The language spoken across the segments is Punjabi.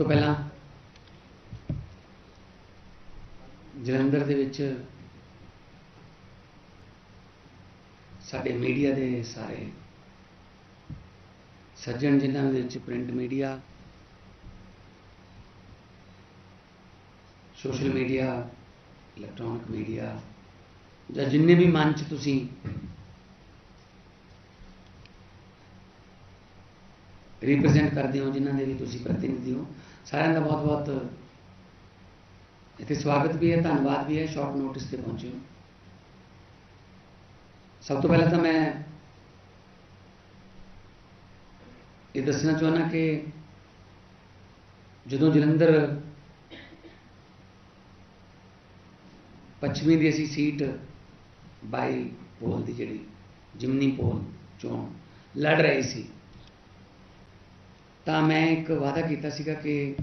ਤੋਂ ਪਹਿਲਾਂ ਜਲੰਧਰ ਦੇ ਵਿੱਚ ਸਾਡੇ ਮੀਡੀਆ ਦੇ ਸਾਰੇ ਸੱਜਣ ਜਿਨ੍ਹਾਂ ਦੇ ਵਿੱਚ print media social media electronic media ਜਾਂ ਜਿੰਨੇ ਵੀ ਮੰਚ ਤੁਸੀਂ ਰਿਪਰੈਜ਼ੈਂਟ ਕਰਦੇ ਹੋ ਜਿਨ੍ਹਾਂ ਦੇ ਵੀ ਤੁਸੀਂ ਪ੍ਰਤੀਨਿਧੀ ਹੋ ਸਾਰਿਆਂ ਦਾ ਬਹੁਤ ਬਹੁਤ ਇੱਥੇ ਸਵਾਗਤ ਵੀ ਹੈ ਧੰਨਵਾਦ ਵੀ ਹੈ ਸ਼ਾਰਟ ਨੋਟਿਸ ਤੇ ਪਹੁੰਚੇ ਹੋ ਸਭ ਤੋਂ ਪਹਿਲਾਂ ਤਾਂ ਮੈਂ ਇਹ ਦੱਸਣਾ ਚਾਹੁੰਦਾ ਕਿ ਜਦੋਂ ਜਲੰਧਰ ਪੱਛਮੀ ਦੀ ਅਸੀਂ ਸੀਟ ਬਾਈ ਪੋਲ ਦੀ ਜਿਹੜੀ ਜਿਮਨੀ ਪੋਲ ਚੋਣ ਲੜ ਰਹੀ ਸੀ ਤਾਂ ਮੈਂ ਇੱਕ ਵਾਅਦਾ ਕੀਤਾ ਸੀਗਾ ਕਿ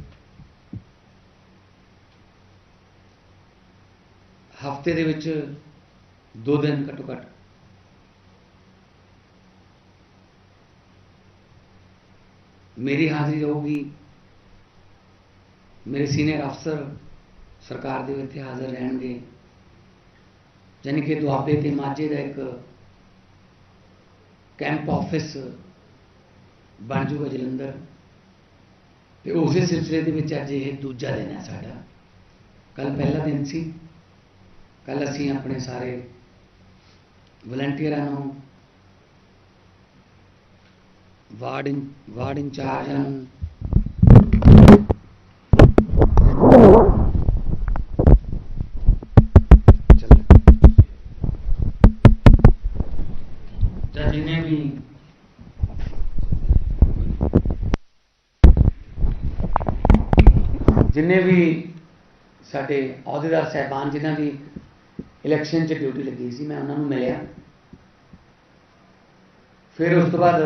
ਹਫ਼ਤੇ ਦੇ ਵਿੱਚ ਦੋ ਦਿਨ ਘੱਟੋ ਘੱਟ। ਮੇਰੀ ਹਾਜ਼ਰੀ ਰਹੂਗੀ, ਮੇਰੇ ਸੀਨੀਅਰ ਅਫਸਰ ਸਰਕਾਰ ਦੇ ਇੱਥੇ ਹਾਜ਼ਰ ਰਹਿਣਗੇ। ਯਾਨੀ ਕਿ ਦੁਆਬੇ ਤੇ ਮਾਝੇ ਦਾ ਇੱਕ ਕੈਂਪ ਆਫਿਸ ਬਣ ਜੂਗਾ ਜਲੰਧਰ। ਤੇ ਉਸੇ ਸਿਲਸਿਲੇ ਦੇ ਵਿੱਚ ਅੱਜ ਇਹ ਦੂਜਾ ਦਿਨ ਹੈ ਸਾਡਾ। ਕੱਲ ਪਹਿਲਾ ਦਿਨ ਸੀ। ਕੱਲ ਅਸੀਂ ਆਪਣੇ ਸਾਰੇ ਵਲੰਟੀਅਰਾਂ ਨੂੰ, ਵਾਰਡ ਇਨ, ਵਾਰਡ ਇੰਚਾਰਜਾਂ ਨੂੰ, ਚੱਲ। ਜਾਂ ਜਿੰਨੇ ਵੀ ਜਿੰਨੇ ਵੀ ਸਾਡੇ ਅਹੁਦੇਦਾਰ ਸਹਿਬਾਨ, ਜਿਨ੍ਹਾਂ ਦੀ ਇਲੈਕਸ਼ਨ 'ਚ ਡਿਊਟੀ ਲੱਗੀ ਸੀ, ਮੈਂ ਉਹਨਾਂ ਨੂੰ ਮਿਲਿਆ। ਫਿਰ ਉਸ ਤੋਂ ਬਾਅਦ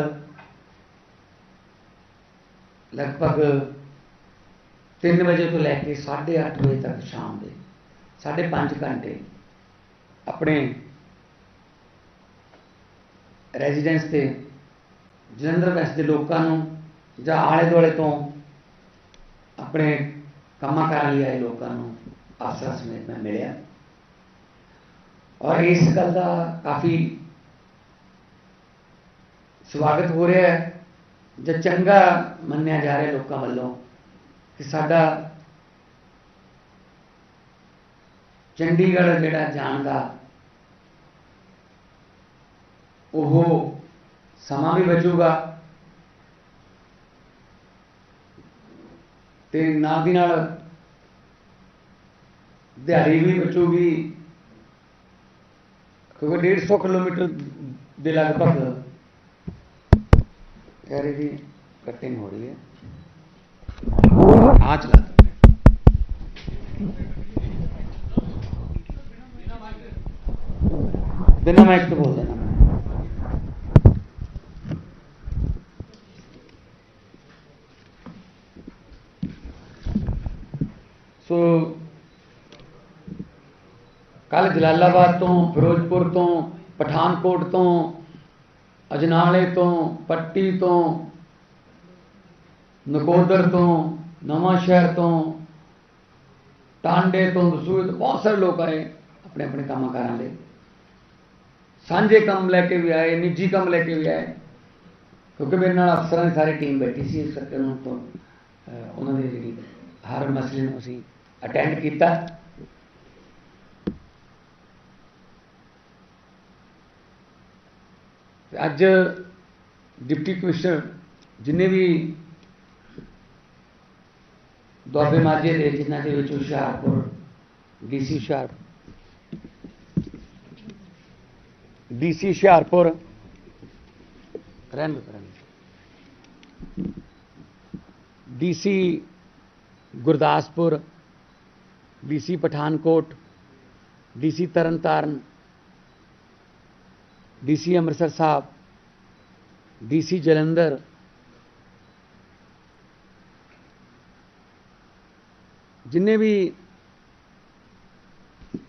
ਲਗਭਗ 3 ਵਜੇ ਤੋਂ ਲੈ ਕੇ 8:30 ਵਜੇ ਤੱਕ ਸ਼ਾਮ ਦੇ 5.5 ਘੰਟੇ ਆਪਣੇ ਰੈਜ਼ੀਡੈਂਸ ਤੇ ਜਲੰਧਰ ਵੈਸਟ ਦੇ ਲੋਕਾਂ ਨੂੰ ਜਾਂ ਆਲੇ ਦੁਆਲੇ ਤੋਂ ਆਪਣੇ ਕੰਮਾਂ ਕਾਰਾਂ ਲਈ ਆਏ ਲੋਕਾਂ ਨੂੰ ਆਸਰਾ ਸਮੇਤ ਮੈਂ ਮਿਲਿਆ। ਔਰ ਇਸ ਗੱਲ ਦਾ ਕਾਫੀ ਸਵਾਗਤ ਹੋ ਰਿਹਾ ਹੈ, ਜਾਂ ਚੰਗਾ ਮੰਨਿਆ ਜਾ ਰਿਹਾ ਲੋਕਾਂ ਵੱਲੋਂ ਕਿ ਸਾਡਾ ਚੰਡੀਗੜ੍ਹ ਜਿਹੜਾ ਜਾਣ ਦਾ ਉਹ ਸਮਾਂ ਵੀ ਬਚੂਗਾ। ਤੇ ਨਾਲ ਦੀ ਨਾਲ ਦਿਹਾੜੀ ਵੀ ਬਚੂਗੀ ਕਿਉਂਕਿ 150 ਕਿਲੋਮੀਟਰ ਦੇ ਲਗਭਗ ਕਹਿ ਰਹੀ ਜੀ ਕਟਿੰਗ ਹੋ ਰਹੀ ਹੈ। ਆ ਚਲਾ ਬਿਨਾਂ ਮਾਈਕ ਤੋਂ ਬੋਲ ਦੇਣਾ ਸੋ ਕੱਲ ਜਲਾਲਾਬਾਦ ਤੋਂ, ਫਿਰੋਜ਼ਪੁਰ ਤੋਂ, ਪਠਾਨਕੋਟ ਤੋਂ, ਅਜਨਾਲੇ ਤੋਂ, ਪੱਟੀ ਤੋਂ, ਨਕੋਦਰ ਤੋਂ, ਨਵਾਂ ਸ਼ਹਿਰ ਤੋਂ, ਟਾਂਡੇ ਤੋਂ ਦਸੂਏ ਤੋਂ ਬਹੁਤ ਸਾਰੇ ਲੋਕ ਆਏ ਆਪਣੇ ਆਪਣੇ ਕੰਮਾਂ ਕਾਰਾਂ ਲਈ ਸਾਂਝੇ ਕੰਮ ਲੈ ਕੇ ਵੀ ਆਏ, ਨਿੱਜੀ ਕੰਮ ਲੈ ਕੇ ਵੀ ਆਏ। ਕਿਉਂਕਿ ਮੇਰੇ ਨਾਲ ਅਫਸਰਾਂ ਦੀ ਸਾਰੀ ਟੀਮ ਬੈਠੀ ਸੀ, ਇਸ ਕਰਕੇ ਉਹਨਾਂ ਤੋਂ ਉਹਨਾਂ ਦੇ ਜਿਹੜੀ ਹਰ ਮਸਲੇ ਨੂੰ ਅਸੀਂ ਅਟੈਂਡ ਕੀਤਾ। ਤੇ ਅੱਜ ਡਿਪਟੀ ਕਮਿਸ਼ਨਰ ਜਿੰਨੇ ਵੀ ਦੁਆਬੇ ਮਾਝੇ ਦੇ ਜਿਨ੍ਹਾਂ ਦੇ ਵਿੱਚ ਹੁਸ਼ਿਆਰਪੁਰ ਡੀਸੀ ਹੁਸ਼ਿਆਰ ਡੀਸੀ ਹੁਸ਼ਿਆਰਪੁਰ। ਰਹਿਣ ਦਿਓ, ਰਹਿਣ DC Gurdaspur DC Pathankot DC Tarn Taran DC Amritsar साहब, डीसी जलंधर। जिन्हें भी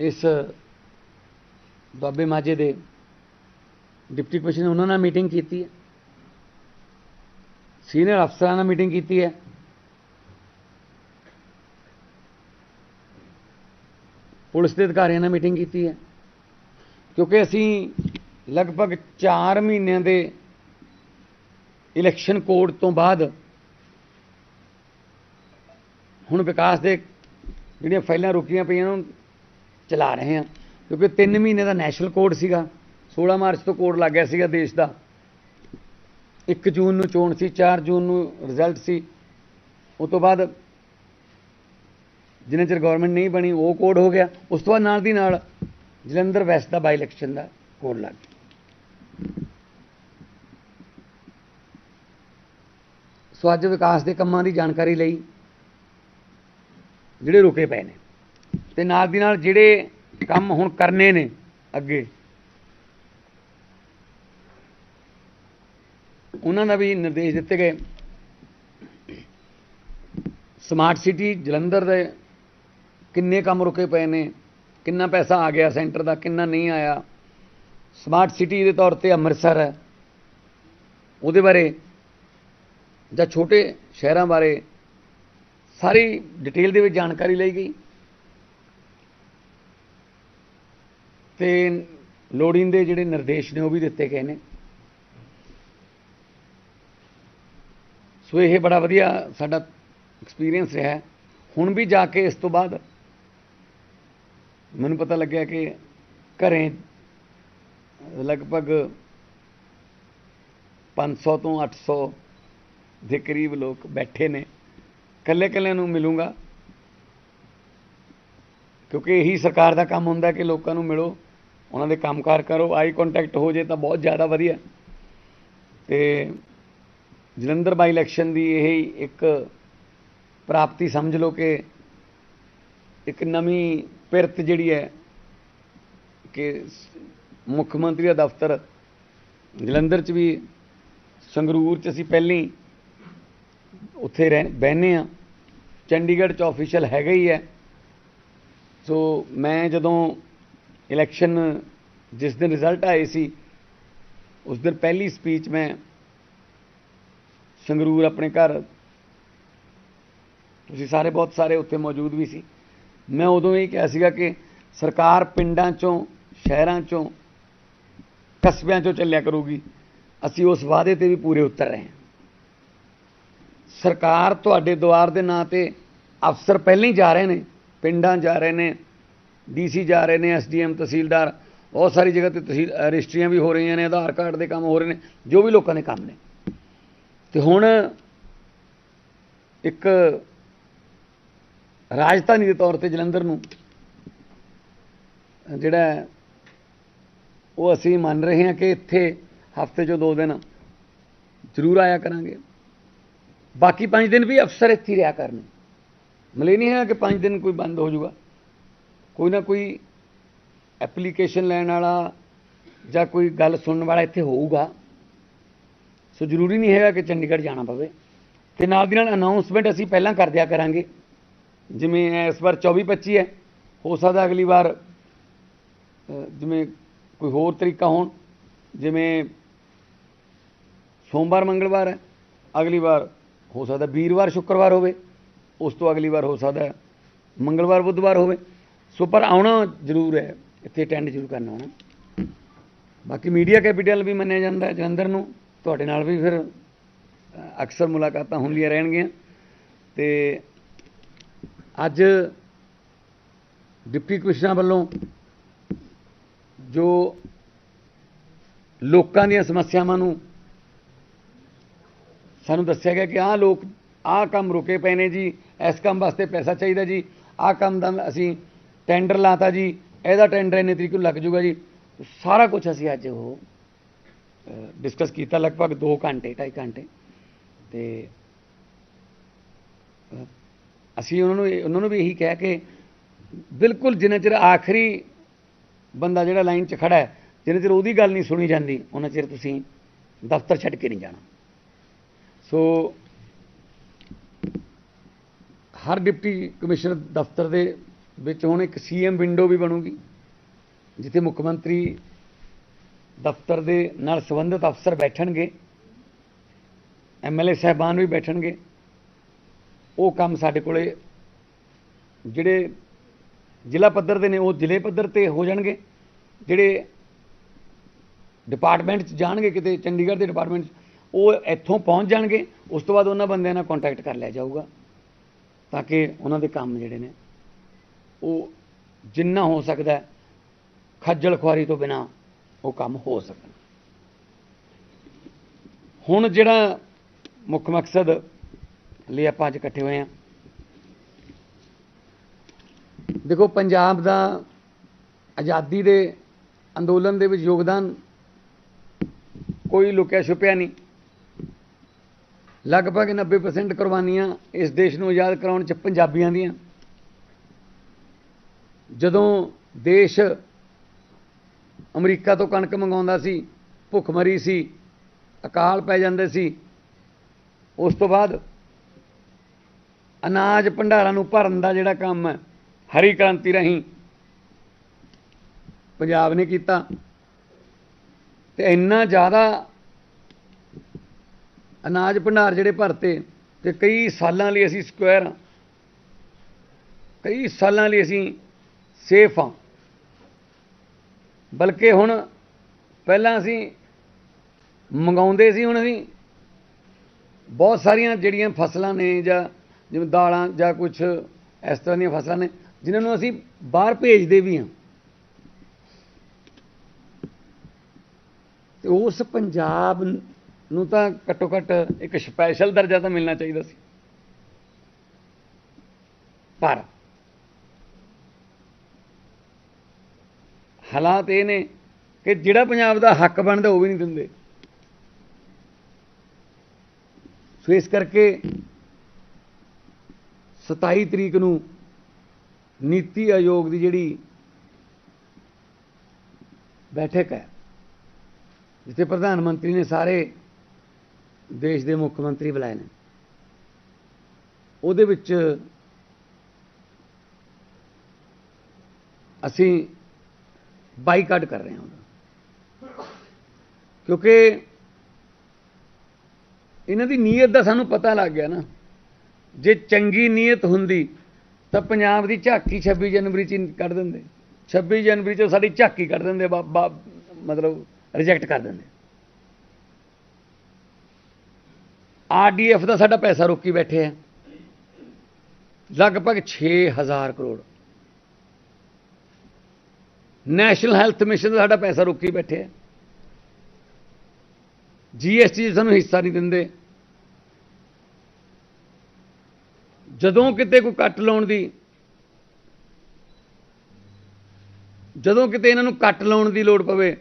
इस दुआबे माझे दे डिप्टी कमिश्नर उन्होंने मीटिंग की है। सीनियर अफसर ने मीटिंग की है। पुलिस के अधिकारियों ने मीटिंग की है। क्योंकि असी ਲਗਭਗ 4 ਮਹੀਨਿਆਂ ਦੇ ਇਲੈਕਸ਼ਨ ਕੋਡ ਤੋਂ ਬਾਅਦ ਹੁਣ ਵਿਕਾਸ ਦੇ ਜਿਹੜੀਆਂ ਫਾਈਲਾਂ ਰੁਕੀਆਂ ਪਈਆਂ ਉਹਨੂੰ ਚਲਾ ਰਹੇ ਹਾਂ। ਕਿਉਂਕਿ 3 ਮਹੀਨੇ ਦਾ ਨੈਸ਼ਨਲ ਕੋਡ ਸੀਗਾ 16 ਮਾਰਚ ਤੋਂ ਕੋਡ ਲੱਗ ਗਿਆ ਸੀਗਾ ਦੇਸ਼ ਦਾ। 1 ਜੂਨ ਨੂੰ ਚੋਣ ਸੀ 4 ਜੂਨ ਨੂੰ ਰਿਜ਼ਲਟ ਸੀ। ਉਸ ਤੋਂ ਬਾਅਦ ਜਿੰਨੇ ਚਿਰ ਗਵਰਨਮੈਂਟ ਨਹੀਂ ਬਣੀ, ਉਹ ਕੋਡ ਹੋ ਗਿਆ। ਉਸ ਤੋਂ ਬਾਅਦ ਨਾਲ ਦੀ ਨਾਲ ਜਲੰਧਰ ਵੈਸਟ ਦਾ ਬਾਈ ਇਲੈਕਸ਼ਨ ਦਾ ਕੋਡ ਲੱਗ ਗਿਆ। ਸੋ ਅੱਜ ਵਿਕਾਸ ਦੇ ਕੰਮਾਂ ਦੀ ਜਾਣਕਾਰੀ ਲਈ ਜਿਹੜੇ ਰੁਕੇ ਪਏ ਨੇ ਤੇ ਨਾਲ ਦੀ ਨਾਲ ਜਿਹੜੇ ਕੰਮ ਹੁਣ ਕਰਨੇ ਨੇ ਅੱਗੇ, ਉਹਨਾਂ ਦਾ ਵੀ ਨਿਰਦੇਸ਼ ਦਿੱਤੇ ਗਏ। ਸਮਾਰਟ ਸਿਟੀ ਜਲੰਧਰ ਦੇ ਕਿੰਨੇ ਕੰਮ ਰੁਕੇ ਪਏ ਨੇ, ਕਿੰਨਾ ਪੈਸਾ ਆ ਗਿਆ ਸੈਂਟਰ ਦਾ, ਕਿੰਨਾ ਨਹੀਂ ਆਇਆ। ਸਮਾਰਟ ਸਿਟੀ ਦੇ ਤੌਰ ਤੇ ਅੰਮ੍ਰਿਤਸਰ ਹੈ। ਉਹਦੇ ਬਾਰੇ ਜਾਂ ਛੋਟੇ ਸ਼ਹਿਰਾਂ ਬਾਰੇ ਸਾਰੀ ਡਿਟੇਲ ਦੇ ਵਿੱਚ ਜਾਣਕਾਰੀ ਲਈ ਗਈ। ਤੇ ਲੋੜੀਂਦੇ ਜਿਹੜੇ ਨਿਰਦੇਸ਼ ਨੇ ਉਹ ਵੀ ਦਿੱਤੇ ਗਏ ਨੇ। ਸੋ ਇਹ ਬੜਾ ਵਧੀਆ ਸਾਡਾ ਐਕਸਪੀਰੀਅੰਸ ਰਿਹਾ। ਹੁਣ ਵੀ ਜਾ ਕੇ ਇਸ ਤੋਂ ਬਾਅਦ ਮੈਨੂੰ ਪਤਾ ਲੱਗਿਆ ਕਿ ਘਰੇ ਲਗਭਗ 500 ਤੋਂ 800 ਦੇ ਕਰੀਬ ਲੋਕ ਬੈਠੇ ਨੇ। ਕੱਲੇ ਕੱਲੇ ਨੂੰ ਮਿਲੂੰਗਾ। ਕਿਉਂਕਿ ਇਹੀ ਸਰਕਾਰ ਦਾ ਕੰਮ ਹੁੰਦਾ ਕਿ ਲੋਕਾਂ ਨੂੰ ਮਿਲੋ, ਉਹਨਾਂ ਦੇ ਕੰਮਕਾਰ ਕਰੋ। ਆਈ ਕੰਟੈਕਟ ਹੋ ਜੇ ਤਾਂ ਬਹੁਤ ਜ਼ਿਆਦਾ ਵਧੀਆ। ਤੇ ਜਲੰਧਰ ਬਾਈ ਇਲੈਕਸ਼ਨ ਦੀ ਇਹ ਇੱਕ ਪ੍ਰਾਪਤੀ ਸਮਝ ਲਓ ਕਿ ਇੱਕ ਨਵੀਂ ਪਿਰਤ ਜਿਹੜੀ ਹੈ ਕਿ ਮੁੱਖ ਮੰਤਰੀ ਦਾ ਦਫ਼ਤਰ ਜਲੰਧਰ 'ਚ ਵੀ ਸੰਗਰੂਰ 'ਚ ਅਸੀਂ ਪਹਿਲੀ ਉੱਥੇ ਰਹਿ ਬਹਿਨੇ ਆ ਚੰਡੀਗੜ੍ਹ 'ਚ ਆਫੀਸ਼ੀਅਲ ਹੈਗਾ ਹੀ ਹੈ। ਸੋ ਮੈਂ ਜਦੋਂ ਇਲੈਕਸ਼ਨ ਜਿਸ ਦਿਨ ਰਿਜ਼ਲਟ ਆਏ ਸੀ, ਉਸ ਦਿਨ ਪਹਿਲੀ ਸਪੀਚ ਮੈਂ ਸੰਗਰੂਰ ਆਪਣੇ ਘਰ, ਤੁਸੀਂ ਸਾਰੇ ਬਹੁਤ ਸਾਰੇ ਉੱਥੇ ਮੌਜੂਦ ਵੀ ਸੀ। ਮੈਂ ਉਦੋਂ ਇਹ ਕਿਹਾ ਸੀਗਾ ਕਿ ਸਰਕਾਰ ਪਿੰਡਾਂ ਚੋਂ, ਸ਼ਹਿਰਾਂ ਚੋਂ, ਕਸਬਿਆਂ ਚੋਂ ਚੱਲਿਆ ਕਰੂਗੀ। ਅਸੀਂ ਉਸ ਵਾਅਦੇ ਤੇ ਵੀ ਪੂਰੇ ਉਤਰ ਰਹੇ ਹਾਂ। ਸਰਕਾਰ ਤੁਹਾਡੇ ਦੁਆਰ ਦੇ ਨਾਂ ਤੇ ਅਫਸਰ ਪਹਿਲਾਂ ਹੀ ਜਾ ਰਹੇ ਨੇ, ਪਿੰਡਾਂ ਜਾ ਰਹੇ ਨੇ ਡੀਸੀ ਜਾ ਰਹੇ ਨੇ ਐਸਡੀਐਮ ਤਹਿਸੀਲਦਾਰ, ਬਹੁਤ ਸਾਰੀ ਜਗ੍ਹਾ ਤੇ ਤਹਿਸੀਲ ਰਜਿਸਟਰੀਆਂ ਵੀ ਹੋ ਰਹੀਆਂ ਨੇ, ਆਧਾਰ ਕਾਰਡ ਦੇ ਕੰਮ ਹੋ ਰਹੇ ਨੇ, ਜੋ ਵੀ ਲੋਕਾਂ ਦੇ ਕੰਮ ਨੇ। ਤੇ ਹੁਣ ਇੱਕ ਰਾਜਧਾਨੀ ਦੇ ਤੌਰ ਤੇ ਜਲੰਧਰ ਨੂੰ, ਜਿਹੜਾ ਉਹ ਅਸੀਂ ਮੰਨ ਰਹੇ ਹਾਂ ਕਿ ਇੱਥੇ ਹਫ਼ਤੇ 'ਚੋਂ ਦੋ ਦਿਨ ਜ਼ਰੂਰ ਆਇਆ ਕਰਾਂਗੇ। ਬਾਕੀ ਪੰਜ ਦਿਨ ਵੀ ਅਫਸਰ ਇੱਥੇ ਰਿਹਾ ਕਰਨ। ਮਲੇ ਨਹੀਂ ਹੈ ਕਿ ਪੰਜ ਦਿਨ ਕੋਈ ਬੰਦ ਹੋ ਜਾਊਗਾ। ਕੋਈ ਨਾ ਕੋਈ ਐਪਲੀਕੇਸ਼ਨ ਲੈਣ ਵਾਲਾ ਜਾਂ ਕੋਈ ਗੱਲ ਸੁਣਨ ਵਾਲਾ ਇੱਥੇ ਹੋਊਗਾ। ਸੋ ਜ਼ਰੂਰੀ ਨਹੀਂ ਹੈਗਾ ਕਿ ਚੰਡੀਗੜ੍ਹ ਜਾਣਾ ਪਵੇ। ਤੇ ਨਾਲ ਦੀ ਨਾਲ ਅਨਾਉਂਸਮੈਂਟ ਅਸੀਂ ਪਹਿਲਾਂ ਕਰ ਦਿਆ ਕਰਾਂਗੇ। ਜਿਵੇਂ ਇਸ ਵਾਰ 24 25 ਹੈ। ਹੋ ਸਕਦਾ ਅਗਲੀ ਵਾਰ ਜਿਵੇਂ ਕੋਈ ਹੋਰ ਤਰੀਕਾ ਹੋਣ। ਜਿਵੇਂ ਸੋਮਵਾਰ, ਮੰਗਲਵਾਰ ਹੈ। ਅਗਲੀ ਵਾਰ ਹੋ ਸਕਦਾ ਵੀਰਵਾਰ, ਸ਼ੁੱਕਰਵਾਰ ਹੋਵੇ, ਉਸ ਤੋਂ ਅਗਲੀ ਵਾਰ ਹੋ ਸਕਦਾ ਮੰਗਲਵਾਰ, ਬੁੱਧਵਾਰ ਹੋਵੇ। ਸੋ ਪਰ ਆਉਣਾ ਜ਼ਰੂਰ ਹੈ, ਇੱਥੇ ਅਟੈਂਡ ਜ਼ਰੂਰ ਕਰਨਾ ਆਉਣਾ। ਬਾਕੀ ਮੀਡੀਆ ਕੈਪੀਟਲ ਵੀ ਮੰਨਿਆ ਜਾਂਦਾ ਹੈ, ਜਲੰਧਰ ਨੂੰ। ਤੁਹਾਡੇ ਨਾਲ ਵੀ ਫਿਰ ਅਕਸਰ ਮੁਲਾਕਾਤਾਂ ਹੁੰਦੀਆਂ ਰਹਿਣਗੀਆਂ। ਤੇ ਅੱਜ ਡਿਪਟੀ ਕਮਿਸ਼ਨਰ ਵੱਲੋਂ ਜੋ ਲੋਕਾਂ ਦੀਆਂ ਸਮੱਸਿਆਵਾਂ ਨੂੰ ਸਾਨੂੰ ਦੱਸਿਆ ਗਿਆ ਕਿ ਆਹ ਲੋਕ, ਆਹ ਕੰਮ ਰੁਕੇ ਪਏ ਨੇ ਜੀ, ਇਸ ਕੰਮ ਵਾਸਤੇ ਪੈਸਾ ਚਾਹੀਦਾ ਜੀ। ਆਹ ਕੰਮ ਦਾ ਅਸੀਂ ਟੈਂਡਰ ਲਾਤਾ ਜੀ, ਇਹਦਾ ਟੈਂਡਰ ਇੰਨੇ ਤਰੀਕ ਨੂੰ ਲੱਗ ਜੂਗਾ ਜੀ। ਸਾਰਾ ਕੁਝ ਅਸੀਂ ਅੱਜ ਉਹ ਡਿਸਕਸ ਕੀਤਾ ਲਗਭਗ 2 ਘੰਟੇ 2.5 ਘੰਟੇ। ਤੇ ਅਸੀਂ ਉਹਨਾਂ ਨੂੰ ਉਹਨਾਂ ਨੂੰ ਵੀ ਇਹੀ ਕਿਹਾ ਕਿ ਬਿਲਕੁਲ ਜਿੰਨਾ ਚਿਰ ਆਖਰੀ ਬੰਦਾ ਜਿਹੜਾ ਲਾਈਨ 'ਚ ਖੜਾ ਹੈ, ਜਿੰਨਾ ਚਿਰ ਉਹਦੀ ਗੱਲ ਨਹੀਂ ਸੁਣੀ ਜਾਂਦੀ, ਉਹਨਾਂ ਚਿਰ ਤੁਸੀਂ ਦਫ਼ਤਰ ਛੱਡ ਕੇ ਨਹੀਂ ਜਾਣਾ। ਸੋ ਹਰ ਡਿਪਟੀ ਕਮਿਸ਼ਨਰ ਦਫ਼ਤਰ ਦੇ ਵਿੱਚ ਹੁਣ ਇੱਕ ਸੀਐਮ ਵਿੰਡੋ ਵੀ ਬਣੂਗੀ, ਜਿੱਥੇ ਮੁੱਖ ਮੰਤਰੀ ਦਫ਼ਤਰ ਦੇ ਨਾਲ ਸੰਬੰਧਿਤ ਅਫਸਰ ਬੈਠਣਗੇ ਐਮਐਲਏ ਸਾਹਿਬਾਨ ਵੀ ਬੈਠਣਗੇ। ਉਹ ਕੰਮ ਸਾਡੇ ਕੋਲੇ ਜਿਹੜੇ ਜ਼ਿਲ੍ਹਾ ਪੱਧਰ ਦੇ ਨੇ, ਉਹ ਜ਼ਿਲ੍ਹੇ ਪੱਧਰ ਤੇ ਹੋ ਜਾਣਗੇ। ਜਿਹੜੇ ਡਿਪਾਰਟਮੈਂਟ 'ਚ ਜਾਣਗੇ, ਕਿਤੇ ਚੰਡੀਗੜ੍ਹ ਦੇ ਡਿਪਾਰਟਮੈਂਟ 'ਚ ਉਹ ਇੱਥੋਂ ਪਹੁੰਚ ਜਾਣਗੇ, ਉਸ ਤੋਂ ਬਾਅਦ ਉਹਨਾਂ ਬੰਦਿਆਂ ਨਾਲ ਕੰਟੈਕਟ ਕਰ ਲਿਆ ਜਾਊਗਾ, ਤਾਂ ਕਿ ਉਹਨਾਂ ਦੇ ਕੰਮ ਜਿਹੜੇ ਨੇ, ਉਹ ਜਿੰਨਾ ਹੋ ਸਕਦਾ ਖੱਜਲ ਖੁਆਰੀ ਤੋਂ ਬਿਨਾ ਉਹ ਕੰਮ ਹੋ ਸਕਣ। ਹੁਣ ਜਿਹੜਾ ਮੁੱਖ ਮਕਸਦ ਲਈ ਆਪਾਂ ਅੱਜ ਇਕੱਠੇ ਹੋਏ ਹਾਂ, ਦੇਖੋ ਪੰਜਾਬ ਦਾ ਆਜ਼ਾਦੀ ਦੇ ਅੰਦੋਲਨ ਦੇ ਵਿੱਚ ਯੋਗਦਾਨ ਕੋਈ ਲੁਕਿਆ ਛੁਪਿਆ ਨਹੀਂ। ਲਗਭਗ 90% ਕੁਰਬਾਨੀਆਂ ਇਸ ਦੇਸ਼ ਨੂੰ ਆਜ਼ਾਦ ਕਰਾਉਣ ਚ ਪੰਜਾਬੀਆਂ ਦੀਆਂ। ਜਦੋਂ ਦੇਸ਼ ਅਮਰੀਕਾ ਤੋਂ ਕਣਕ ਮੰਗਾਉਂਦਾ ਸੀ, ਭੁੱਖਮਰੀ ਸੀ, ਅਕਾਲ ਪੈ ਜਾਂਦੇ ਸੀ, ਉਸ ਤੋਂ ਬਾਅਦ ਅਨਾਜ ਭੰਡਾਰਾਂ ਨੂੰ ਭਰਨ ਦਾ ਜਿਹੜਾ ਕੰਮ ਹੈ ਹਰੀ ਕ੍ਰਾਂਤੀ ਰਾਹੀਂ ਪੰਜਾਬ ਨੇ ਕੀਤਾ। ਤੇ ਇੰਨਾ ਜ਼ਿਆਦਾ ਅਨਾਜ ਭੰਡਾਰ ਜਿਹੜੇ ਭਰਤੇ ਤੇ ਕਈ ਸਾਲਾਂ ਲਈ ਅਸੀਂ ਸਕੁਅਰ ਹਾਂ। ਕਈ ਸਾਲਾਂ ਲਈ ਅਸੀਂ ਸੇਫ ਹਾਂ। ਬਲਕਿ ਹੁਣ ਪਹਿਲਾਂ ਅਸੀਂ ਮੰਗਾਉਂਦੇ ਸੀ, ਹੁਣ ਅਸੀਂ ਬਹੁਤ ਸਾਰੀਆਂ ਜਿਹੜੀਆਂ ਫਸਲਾਂ ਨੇ ਜਾਂ ਜਿਵੇਂ ਦਾਲਾਂ ਜਾਂ ਕੁਝ ਇਸ ਤਰ੍ਹਾਂ ਦੀਆਂ ਫਸਲਾਂ ਨੇ, ਜਿਨ੍ਹਾਂ ਨੂੰ ਅਸੀਂ ਬਾਹਰ ਭੇਜਦੇ ਵੀ ਹਾਂ। ਤੇ ਉਸ ਪੰਜਾਬ ਨੂੰ ਤਾਂ ਘੱਟੋ ਘੱਟ ਇੱਕ ਸਪੈਸ਼ਲ ਦਰਜਾ ਤਾਂ ਮਿਲਣਾ ਚਾਹੀਦਾ ਸੀ। ਪਰ ਹਾਲਾਤ ਇਹ ਨੇ ਕਿ ਜਿਹੜਾ ਪੰਜਾਬ ਦਾ ਹੱਕ ਬਣਦਾ ਉਹ ਵੀ ਨਹੀਂ ਦਿੰਦੇ। ਸੋ ਇਸ ਕਰਕੇ 27 ਤਰੀਕ ਨੂੰ ਨੀਤੀ ਆਯੋਗ ਦੀ ਜਿਹੜੀ ਬੈਠਕ ਹੈ, ਜਿੱਥੇ ਪ੍ਰਧਾਨ ਮੰਤਰੀ ਨੇ ਸਾਰੇ ਦੇਸ਼ ਦੇ ਮੁੱਖ ਮੰਤਰੀ ਬੁਲਾਏ ਨੇ। ਉਹਦੇ ਵਿੱਚ ਅਸੀਂ ਬਾਈਕਾਟ ਕਰ ਰਹੇ ਹਾਂ ਉਹਦਾ। ਕਿਉਂਕਿ ਇਹਨਾਂ ਦੀ ਨੀਅਤ ਦਾ ਸਾਨੂੰ ਪਤਾ ਲੱਗ ਗਿਆ ਨਾ। ਜੇ ਚੰਗੀ ਨੀਅਤ ਹੁੰਦੀ ਤਾਂ ਪੰਜਾਬ ਦੀ ਝਾਕੀ 26 ਜਨਵਰੀ ਚ ਕੱਢ ਦਿੰਦੇ। 26 ਜਨਵਰੀ ਚ ਸਾਡੀ ਝਾਕੀ ਕੱਢ ਦਿੰਦੇ ਮਤਲਬ ਰਿਜੈਕਟ ਕਰ ਦਿੰਦੇ। ਆਰਡੀਐਫ ਦਾ ਸਾਡਾ ਪੈਸਾ ਰੋਕੀ ਬੈਠੇ ਆ। ਲਗਭਗ 6000 ਕਰੋੜ। ਨੈਸ਼ਨਲ ਹੈਲਥ ਮਿਸ਼ਨ ਦਾ ਸਾਡਾ ਪੈਸਾ ਰੋਕੀ ਬੈਠੇ ਆ। ਜੀਐਸਟੀ ਸਾਨੂੰ ਹਿੱਸਾ ਨਹੀਂ ਦਿੰਦੇ। ਜਦੋਂ ਕਿਤੇ ਕੋਈ ਕੱਟ ਲਾਉਣ ਦੀ ਜਦੋਂ ਕਿਤੇ ਇਹਨਾਂ ਨੂੰ ਕੱਟ ਲਾਉਣ ਦੀ ਲੋੜ ਪਵੇ,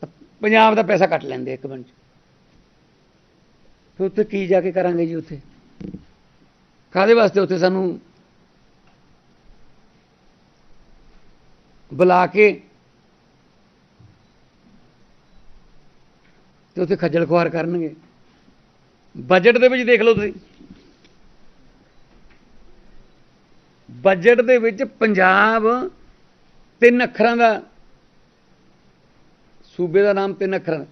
ਤਾਂ ਪੰਜਾਬ ਦਾ ਪੈਸਾ ਕੱਟ ਲੈਂਦੇ ਇੱਕ ਮਿੰਟ 'ਚ ਉੱਥੇ ਕੀ ਜਾ ਕੇ ਕਰਾਂਗੇ ਜੀ ਉੱਥੇ? ਕਾਦੇ ਵਾਸਤੇ ਉੱਥੇ ਸਾਨੂੰ ਬੁਲਾ ਕੇ ਤੇ ਉੱਥੇ ਖੱਜਲ ਖੁਆਰ ਕਰਨਗੇ? ਬਜਟ ਦੇ ਵਿੱਚ ਦੇਖ ਲਓ ਤੁਸੀਂ। ਬਜਟ ਦੇ ਵਿੱਚ ਪੰਜਾਬ ਤਿੰਨ ਅੱਖਰਾਂ ਦਾ, ਸੂਬੇ ਦਾ ਨਾਮ ਤਿੰਨ ਅੱਖਰਾਂ ਦਾ।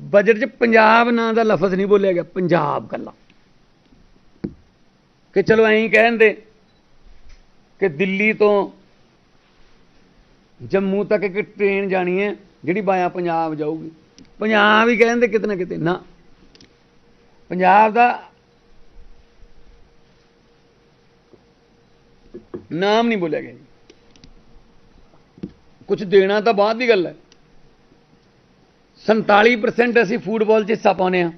ਬਜਟ 'ਚ ਪੰਜਾਬ ਨਾਂ ਦਾ ਲਫ਼ਜ਼ ਨਹੀਂ ਬੋਲਿਆ ਗਿਆ, ਪੰਜਾਬ ਕੱਲਾ ਕਿ ਚਲੋ ਐਂ ਕਹਿੰਦੇ ਕਿ ਦਿੱਲੀ ਤੋਂ ਜੰਮੂ ਤੱਕ ਇੱਕ ਟ੍ਰੇਨ ਜਾਣੀ ਹੈ, ਜਿਹੜੀ ਬਾਇਆ ਪੰਜਾਬ ਜਾਊਗੀ। ਪੰਜਾਬ ਹੀ ਕਹਿੰਦੇ ਕਿਤੇ ਨਾ ਕਿਤੇ, ਨਾ। ਪੰਜਾਬ ਦਾ ਨਾਮ ਨਹੀਂ ਬੋਲਿਆ ਗਿਆ। ਜੀ ਕੁਝ ਦੇਣਾ ਤਾਂ ਬਾਅਦ ਦੀ ਗੱਲ ਹੈ। 47% ਅਸੀਂ ਫੁੱਟਬਾਲ 'ਚ ਹਿੱਸਾ ਪਾਉਨੇ ਆ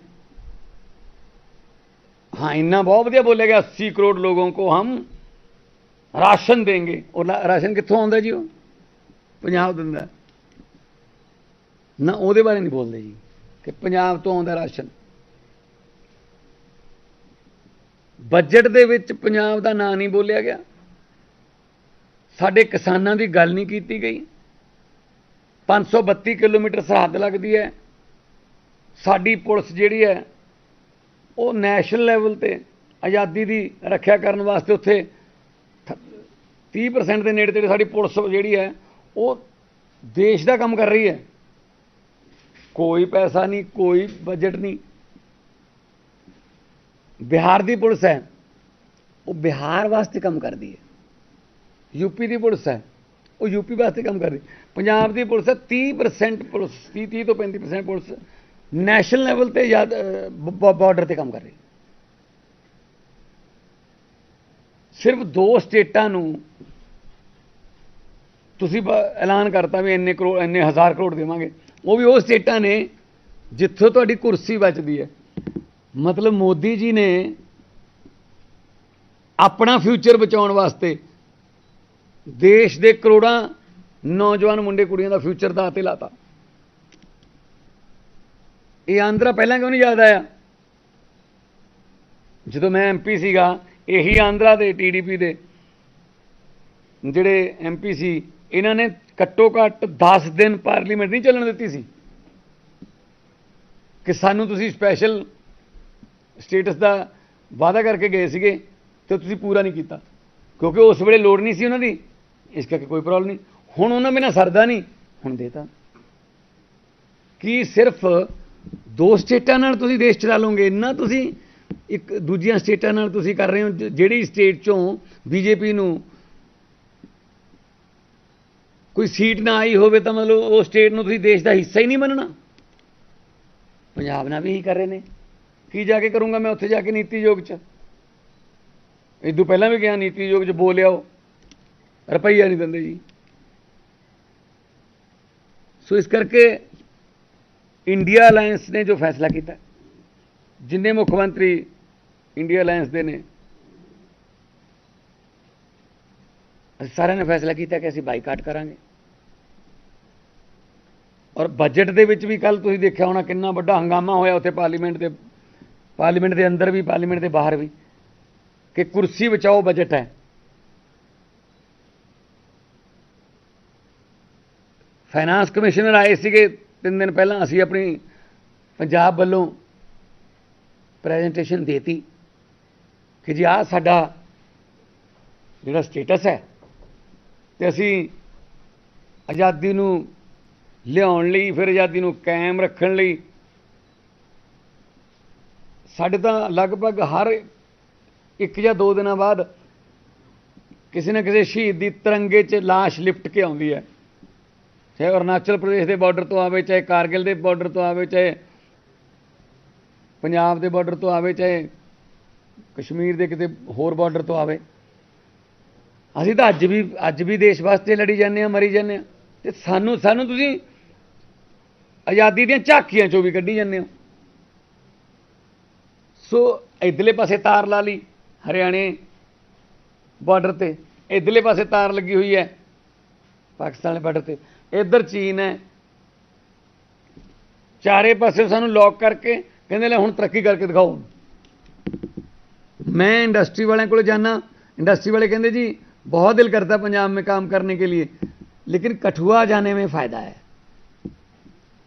हाँ इन्ना बहुत वजिया बोलेगा अस्सी करोड़ लोगों को हम राशन देंगे और राशन कितों आता जी वो पंजाब दिता ना वो बारे नहीं बोलते जी कि पंजाब तो आता राशन ਬਜਟ ਦੇ ਵਿੱਚ ਪੰਜਾਬ ਦਾ ਨਾਂ ਨਹੀਂ ਬੋਲਿਆ ਗਿਆ ਸਾਡੇ ਕਿਸਾਨਾਂ ਦੀ ਗੱਲ ਨਹੀਂ ਕੀਤੀ ਗਈ 532 ਕਿਲੋਮੀਟਰ ਸਰਹੱਦ ਲੱਗਦੀ ਹੈ। ਸਾਡੀ ਪੁਲਿਸ ਜਿਹੜੀ ਹੈ, ਉਹ ਨੈਸ਼ਨਲ ਲੈਵਲ ਤੇ ਆਜ਼ਾਦੀ ਦੀ ਰੱਖਿਆ ਕਰਨ ਵਾਸਤੇ ਉੱਥੇ ਥ- 30% ਦੇ ਨੇੜੇ ਤੇੜੇ ਸਾਡੀ ਪੁਲਿਸ ਜਿਹੜੀ ਹੈ, ਉਹ ਦੇਸ਼ ਦਾ ਕੰਮ ਕਰ ਰਹੀ ਹੈ। ਕੋਈ ਪੈਸਾ ਨਹੀਂ, ਕੋਈ ਬਜਟ ਨਹੀਂ। ਬਿਹਾਰ ਦੀ ਪੁਲਿਸ ਹੈ, ਉਹ ਬਿਹਾਰ ਵਾਸਤੇ ਕੰਮ ਕਰਦੀ ਹੈ। ਯੂਪੀ ਦੀ ਪੁਲਿਸ ਹੈ। ਉਹ ਯੂਪੀ ਵਾਸਤੇ ਕੰਮ ਕਰ ਰਹੀ। ਪੰਜਾਬ ਦੀ ਪੁਲਿਸ ਹੈ 30% ਪੁਲਿਸ 30 30 ਤੋਂ 35% ਪੁਲਿਸ ਨੈਸ਼ਨਲ ਲੈਵਲ ਤੇ ਯਾਦ ਬਾਰਡਰ ਤੇ ਕੰਮ ਕਰ ਰਹੀ। ਸਿਰਫ ਦੋ ਸਟੇਟਾਂ ਨੂੰ ਤੁਸੀਂ ਐਲਾਨ ਕਰਤਾ ਵੀ ਇੰਨੇ ਕਰੋੜ ਇੰਨੇ ਹਜ਼ਾਰ ਕਰੋੜ ਦੇਵਾਂਗੇ। ਉਹ ਵੀ ਉਹ ਸਟੇਟਾਂ ਨੇ ਜਿੱਥੋਂ ਤੁਹਾਡੀ ਕੁਰਸੀ ਬਚਦੀ ਹੈ। ਮਤਲਬ ਮੋਦੀ ਜੀ ਨੇ ਆਪਣਾ ਫਿਊਚਰ ਬਚਾਉਣ ਵਾਸਤੇ ਦੇਸ਼ ਦੇ ਕਰੋੜਾਂ ਨੌਜਵਾਨ ਮੁੰਡੇ ਕੁੜੀਆਂ ਦਾ ਫਿਊਚਰ ਦਾ ਤੇ ਲਾਤਾ। ਇਹ ਆਂਧਰਾ ਪਹਿਲਾਂ ਕਿਉਂ ਨਹੀਂ ਯਾਦ ਆਇਆ? ਜਦੋਂ ਮੈਂ ਐਮਪੀ ਸੀਗਾ, ਇਹੀ ਆਂਧਰਾ ਦੇ ਟੀਡੀਪੀ ਦੇ ਜਿਹੜੇ ਐਮਪੀ ਸੀ, ਇਹਨਾਂ ਨੇ ਘੱਟੋ ਘੱਟ 10 ਦਿਨ ਪਾਰਲੀਮੈਂਟ ਨਹੀਂ ਚੱਲਣ ਦਿੱਤੀ ਸੀ। ਕਿ ਸਾਨੂੰ ਤੁਸੀਂ ਸਪੈਸ਼ਲ ਸਟੇਟਸ ਦਾ ਵਾਅਦਾ ਕਰਕੇ ਗਏ ਸੀਗੇ ਤੇ ਤੁਸੀਂ ਪੂਰਾ ਨਹੀਂ ਕੀਤਾ। ਕਿਉਂਕਿ ਉਸ ਵੇਲੇ ਲੋੜ ਨਹੀਂ ਸੀ ਉਹਨਾਂ ਦੀ। ਇਸ ਕਰਕੇ ਕੋਈ ਪ੍ਰੋਬਲਮ ਨਹੀਂ। ਹੁਣ ਉਹਨਾਂ ਬਿਨਾਂ ਸਰਦਾ ਨਹੀਂ। ਹੁਣ ਦੇਤਾ। ਕੀ ਸਿਰਫ ਦੋ ਸਟੇਟਾਂ ਨਾਲ ਤੁਸੀਂ ਦੇਸ਼ ਚਲਾ ਲਓਗੇ? ਇੰਨਾ ਤੁਸੀਂ ਇੱਕ ਦੂਜੀਆਂ ਸਟੇਟਾਂ ਨਾਲ ਤੁਸੀਂ ਕਰ ਰਹੇ ਹੋ ਜਿਹੜੀ ਸਟੇਟ ਚੋਂ ਬੀਜੇਪੀ ਨੂੰ ਕੋਈ ਸੀਟ ਨਾ ਆਈ ਹੋਵੇ ਤਾਂ ਮਤਲਬ ਉਹ ਸਟੇਟ ਨੂੰ ਤੁਸੀਂ ਦੇਸ਼ ਦਾ ਹਿੱਸਾ ਹੀ ਨਹੀਂ ਮੰਨਣਾ। ਪੰਜਾਬ ਨਾਲ ਵੀ ਇਹੀ ਕਰ ਰਹੇ ਨੇ। ਕੀ ਜਾ ਕੇ ਕਰੂੰਗਾ ਮੈਂ ਉੱਥੇ ਜਾ ਕੇ ਨੀਤੀ ਯੋਗ 'ਚ? ਇਦੋਂ ਪਹਿਲਾਂ ਵੀ ਗਿਆ ਨੀਤੀ ਯੋਗ 'ਚ, ਬੋਲਿਆ ਉਹ। ਰੁਪਈਆ ਨਹੀਂ ਦਿੰਦੇ ਜੀ। ਸੋ ਇਸ ਕਰਕੇ ਇੰਡੀਆ ਅਲਾਈਅੰਸ ਨੇ ਜੋ ਫੈਸਲਾ ਕੀਤਾ, ਜਿੰਨੇ ਮੁੱਖ ਮੰਤਰੀ ਇੰਡੀਆ ਅਲਾਈਅੰਸ ਦੇ ਨੇ, ਅਸੀਂ ਸਾਰਿਆਂ ਨੇ ਫੈਸਲਾ ਕੀਤਾ ਕਿ ਅਸੀਂ ਬਾਈਕਾਟ ਕਰਾਂਗੇ। ਔਰ ਬਜਟ ਦੇ ਵਿੱਚ ਵੀ ਕੱਲ ਤੁਸੀਂ ਦੇਖਿਆ ਹੋਣਾ ਕਿੰਨਾ ਵੱਡਾ ਹੰਗਾਮਾ ਹੋਇਆ ਉੱਥੇ ਪਾਰਲੀਮੈਂਟ ਦੇ ਪਾਰਲੀਮੈਂਟ ਦੇ ਅੰਦਰ ਵੀ, ਪਾਰਲੀਮੈਂਟ ਦੇ ਬਾਹਰ ਵੀ, ਕਿ ਕੁਰਸੀ ਬਚਾਓ ਬਜਟ ਹੈ। ਫਾਈਨਾਂਸ ਕਮਿਸ਼ਨਰ ਆਏ ਸੀਗੇ ਤਿੰਨ ਦਿਨ ਪਹਿਲਾਂ, ਅਸੀਂ ਆਪਣੀ ਪੰਜਾਬ ਵੱਲੋਂ ਪ੍ਰੈਜੈਂਟੇਸ਼ਨ ਦੇਤੀ ਕਿ ਜੀ ਆਹ ਸਾਡਾ ਜਿਹੜਾ ਸਟੇਟਸ ਹੈ ਤੇ ਅਸੀਂ ਆਜ਼ਾਦੀ ਨੂੰ ਲਿਆਉਣ ਲਈ, ਫਿਰ ਆਜ਼ਾਦੀ ਨੂੰ ਕਾਇਮ ਰੱਖਣ ਲਈ ਸਾਡੇ ਤਾਂ ਲਗਭਗ ਹਰ ਇੱਕ ਜਾਂ ਦੋ ਦਿਨਾਂ ਬਾਅਦ ਕਿਸੇ ਨਾ ਕਿਸੇ ਸ਼ਹੀਦ ਦੀ ਤਿਰੰਗੇ 'ਚ ਲਾਸ਼ ਲਿਪਟ ਕੇ ਆਉਂਦੀ ਹੈ। ਚਾਹੇ ਅਰੁਣਾਚਲ ਪ੍ਰਦੇਸ਼ ਦੇ ਬਾਰਡਰ ਤੋਂ ਆਵੇ, ਚਾਹੇ ਕਾਰਗਿਲ ਦੇ ਬਾਰਡਰ ਤੋਂ ਆਵੇ, ਚਾਹੇ ਪੰਜਾਬ ਦੇ ਬਾਰਡਰ ਤੋਂ ਆਵੇ, ਚਾਹੇ ਕਸ਼ਮੀਰ ਦੇ ਕਿਤੇ ਹੋਰ ਬਾਰਡਰ ਤੋਂ ਆਵੇ। ਅਸੀਂ ਤਾਂ ਅੱਜ ਵੀ ਅੱਜ ਵੀ ਦੇਸ਼ ਵਾਸਤੇ ਲੜੀ ਜਾਂਦੇ ਆ ਮਰੀ ਜਾਂਦੇ ਆ ਤੇ ਸਾਨੂੰ ਸਾਨੂੰ ਤੁਸੀਂ ਆਜ਼ਾਦੀ ਦੀਆਂ ਝਾਕੀਆਂ ਚੋਂ ਵੀ ਕੱਢੀ ਜਾਂਦੇ ਹੋ। ਸੋ ਇਧਰਲੇ ਪਾਸੇ ਤਾਰ ਲਾ ਲਈ ਹਰਿਆਣੇ ਬਾਰਡਰ ਤੇ। ਇਧਰਲੇ ਪਾਸੇ ਤਾਰ ਲੱਗੀ ਹੋਈ ਹੈ ਪਾਕਿਸਤਾਨ ਦੇ ਬਾਰਡਰ ਤੇ। ਇੱਧਰ ਚੀਨ ਹੈ ਚਾਰੇ ਪਾਸੇ ਸਾਨੂੰ ਲੌਕ ਕਰਕੇ ਕਹਿੰਦੇ ਲੈ ਹੁਣ ਤਰੱਕੀ ਕਰਕੇ ਦਿਖਾਓ मैं इंडस्ट्री वाले को जाना इंडस्ट्री वाले कहते जी बहुत दिल करता है पंजाब में काम करने के लिए लेकिन कठुआ जाने में फ़ायदा है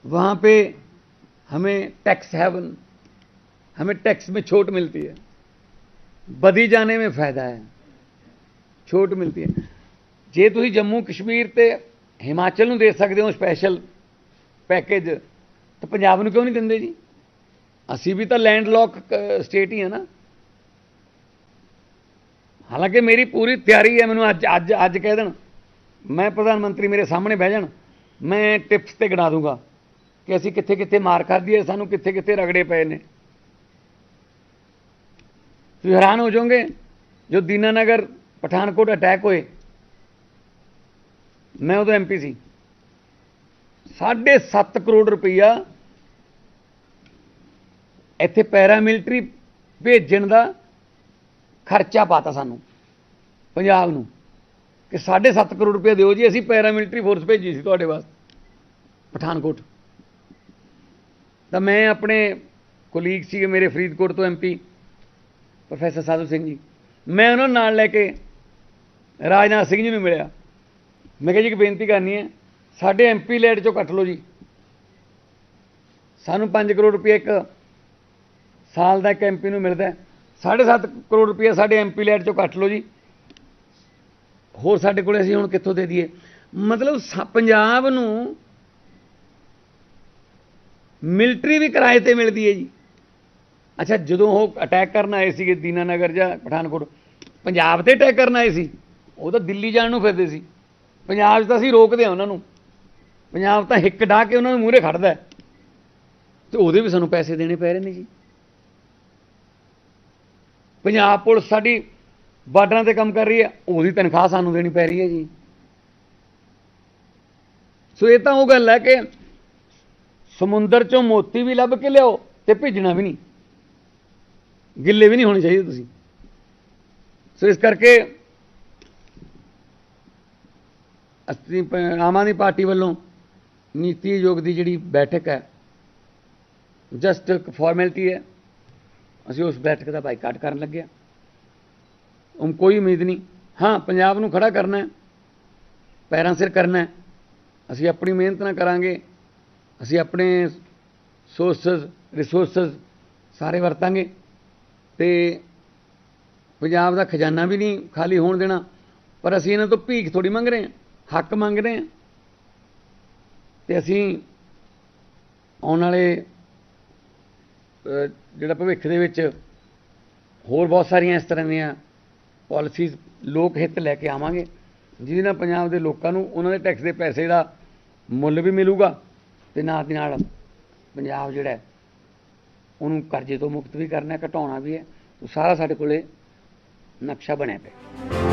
वहाँ पे हमें टैक्स हैवन हमें टैक्स में छूट मिलती है बदी जाने में फ़ायदा है ਛੋਟ ਮਿਲਦੀ ਹੈ ਜੇ ਤੁਸੀਂ ਜੰਮੂ ਕਸ਼ਮੀਰ ਤੇ ਹਿਮਾਚਲ ਨੂੰ ਦੇ ਸਕਦੇ ਹੋ ਸਪੈਸ਼ਲ ਪੈਕੇਜ ਤਾਂ ਪੰਜਾਬ ਨੂੰ ਕਿਉਂ ਨਹੀਂ ਦਿੰਦੇ ਜੀ? ਅਸੀਂ ਵੀ ਤਾਂ ਲੈਂਡ ਲੌਕ ਸਟੇਟ ਹੀ ਹੈ ਨਾ। ਹਾਲਾਂਕਿ ਮੇਰੀ ਪੂਰੀ ਤਿਆਰੀ ਹੈ, ਮੈਨੂੰ ਅੱਜ ਅੱਜ ਅੱਜ ਕਹਿ ਦੇਣ। ਮੈਂ ਪ੍ਰਧਾਨ ਮੰਤਰੀ ਮੇਰੇ ਸਾਹਮਣੇ ਬਹਿ ਜਾਣ। ਮੈਂ ਟਿਪਸ ਤੇ ਗਿਣਾ ਦੂੰਗਾ ਕਿ ਅਸੀਂ ਕਿੱਥੇ ਕਿੱਥੇ ਮਾਰ ਖਾਧੀ ਹੈ, ਸਾਨੂੰ ਕਿੱਥੇ ਕਿੱਥੇ ਰਗੜੇ ਪਏ ਨੇ। ਤੁਸੀਂ ਹੈਰਾਨ ਹੋ ਜਾਓਗੇ, ਜੋ ਦੀਨਾਨਗਰ ਪਠਾਨਕੋਟ ਅਟੈਕ ਹੋਏ ਮੈਂ ਉਦੋਂ ਐਮਪੀ ਸੀ। 7.5 ਕਰੋੜ ਰੁਪਈਆ ਇੱਥੇ ਪੈਰਾ ਮਿਲਟਰੀ ਭੇਜਣ ਦਾ ਖਰਚਾ ਪਾਤਾ ਸਾਨੂੰ, ਪੰਜਾਬ ਨੂੰ। ਕਿ 7.5 ਕਰੋੜ ਰੁਪਏ ਦਿਓ ਜੀ, ਅਸੀਂ ਪੈਰਾ ਮਿਲਟਰੀ ਫੋਰਸ ਭੇਜੀ ਸੀ ਤੁਹਾਡੇ ਵਾਸਤੇ, ਪਠਾਨਕੋਟ। ਤਾਂ ਮੈਂ ਆਪਣੇ ਕੋਲੀਗ ਸੀਗੇ ਮੇਰੇ ਫਰੀਦਕੋਟ ਤੋਂ ਐਮਪੀ ਪ੍ਰੋਫੈਸਰ ਸਾਧੂ ਸਿੰਘ ਜੀ। ਮੈਂ ਉਹਨਾਂ ਨੂੰ ਨਾਲ ਲੈ ਕੇ ਰਾਜਨਾਥ ਸਿੰਘ ਜੀ ਨੂੰ ਮਿਲਿਆ। ਮੈਂ ਕਿਹਾ ਜੀ ਇੱਕ ਬੇਨਤੀ ਕਰਨੀ ਹੈ, ਸਾਡੇ ਐਮਪੀ ਲੈਟ ਚੋਂ ਕੱਟ ਲਓ ਜੀ। ਸਾਨੂੰ 5 ਕਰੋੜ ਰੁਪਏ ਇੱਕ ਸਾਲ ਦਾ ਇੱਕ ਐਮਪੀ ਨੂੰ ਮਿਲਦਾ ਹੈ। 7.5 ਕਰੋੜ ਰੁਪਏ ਸਾਡੇ ਐਮਪੀ ਲੈਟ ਚੋਂ ਕੱਟ ਲਓ ਜੀ। ਹੋਰ ਸਾਡੇ ਕੋਲੇ ਅਸੀਂ ਹੁਣ ਕਿੱਥੋਂ ਦੇ ਦਈਏ? ਮਤਲਬ ਸ- ਪੰਜਾਬ ਨੂੰ ਮਿਲਟਰੀ ਵੀ ਕਿਰਾਏ ਤੇ ਮਿਲਦੀ ਹੈ ਜੀ। ਅੱਛਾ, ਜਦੋਂ ਉਹ ਅਟੈਕ ਕਰਨ ਆਏ ਸੀਗੇ ਦੀਨਾਨਗਰ ਜਾਂ ਪਠਾਨਕੋਟ, ਪੰਜਾਬ ਤੇ ਅਟੈਕ ਕਰਨ ਆਏ ਸੀ, ਉਹ ਤਾਂ ਦਿੱਲੀ ਜਾਣ ਨੂੰ ਫਿਰਦੇ ਸੀ। ਪੰਜਾਬ 'ਚ ਤਾਂ ਅਸੀਂ ਰੋਕਦੇ ਆ ਉਹਨਾਂ ਨੂੰ। ਪੰਜਾਬ ਤਾਂ ਹਿੱਕ ਢਾ ਕੇ ਉਹਨਾਂ ਨੂੰ ਮੂਹਰੇ ਖੜਦਾ ਹੈ। ਤੇ ਉਹਦੇ ਵੀ ਸਾਨੂੰ ਪੈਸੇ ਦੇਣੇ ਪੈ ਰਹੇ ਨੇ ਜੀ। ਪੰਜਾਬ ਪੁਲਿਸ ਸਾਡੀ ਬਾਰਡਰਾਂ ਤੇ ਕੰਮ ਕਰ ਰਹੀ ਹੈ, ਉਹਦੀ ਤਨਖਾਹ ਸਾਨੂੰ ਦੇਣੀ ਪੈ ਰਹੀ ਹੈ ਜੀ। ਸੋ ਇਹ ਤਾਂ ਉਹ ਗੱਲ ਹੈ ਕਿ ਸਮੁੰਦਰ ਚੋਂ ਮੋਤੀ ਵੀ ਲੱਭ ਕੇ ਲਿਆਓ ਤੇ ਭੇਜਣਾ ਵੀ ਨਹੀਂ। ਗਿੱਲੇ ਵੀ ਨਹੀਂ ਹੋਣੇ ਚਾਹੀਦੇ ਤੁਸੀਂ। ਸੋ ਇਸ ਕਰਕੇ ਅਸੀਂ ਪ- ਆਮ ਆਦਮੀ ਪਾਰਟੀ ਵੱਲੋਂ ਨੀਤੀ ਆਯੋਗ ਦੀ ਜਿਹੜੀ ਬੈਠਕ ਹੈ ਜਸਟ ਇੱਕ ਫਾਰਮੈਲਿਟੀ ਹੈ। ਅਸੀਂ ਉਸ ਬੈਠਕ ਦਾ ਬਾਈਕਾਟ ਕਰਨ ਲੱਗੇ ਹਾਂ। ਹੁਣ ਕੋਈ ਉਮੀਦ ਨਹੀਂ। ਹਾਂ, ਪੰਜਾਬ ਨੂੰ ਖੜਾ ਕਰਨਾ ਹੈ, ਪੈਰਾਂ ਸਿਰ ਕਰਨਾ ਹੈ। ਅਸੀਂ ਆਪਣੀ ਮਿਹਨਤ ਨਾਲ ਕਰਾਂਗੇ। ਅਸੀਂ ਆਪਣੇ ਸੋਰਸਸ ਰਿਸੋਰਸਸ ਸਾਰੇ ਵਰਤਾਂਗੇ। ਤੇ ਪੰਜਾਬ ਦਾ ਖਜ਼ਾਨਾ ਵੀ ਨਹੀਂ ਖਾਲੀ ਹੋਣ ਦੇਣਾ, ਪਰ ਅਸੀਂ ਇਹਨਾਂ ਤੋਂ ਭੀਖ ਥੋੜੀ ਮੰਗ ਰਹੇ ਹਾਂ। ਹੱਕ ਮੰਗ ਰਹੇ ਹਾਂ। ਤੇ ਅਸੀਂ ਆਉਣ ਵਾਲੇ ਜਿਹੜਾ ਭਵਿੱਖ ਦੇ ਵਿੱਚ ਹੋਰ ਬਹੁਤ ਸਾਰੀਆਂ ਇਸ ਤਰ੍ਹਾਂ ਦੀਆਂ ਪਾਲਿਸੀਜ਼ ਲੋਕ ਹਿੱਤ ਲੈ ਕੇ ਆਵਾਂਗੇ, ਜਿਹਦੇ ਨਾਲ ਪੰਜਾਬ ਦੇ ਲੋਕਾਂ ਨੂੰ ਉਹਨਾਂ ਦੇ ਟੈਕਸ ਦੇ ਪੈਸੇ ਦਾ ਮੁੱਲ ਵੀ ਮਿਲੂਗਾ ਤੇ ਨਾਲ ਦੀ ਨਾਲ ਪੰਜਾਬ ਜਿਹੜਾ ਉਹਨੂੰ ਕਰਜ਼ੇ ਤੋਂ ਮੁਕਤ ਵੀ ਕਰਨਾ, ਘਟਾਉਣਾ ਵੀ ਹੈ। ਉਹ ਸਾਰਾ ਸਾਡੇ ਕੋਲੇ ਨਕਸ਼ਾ ਬਣਿਆ ਪਿਆ।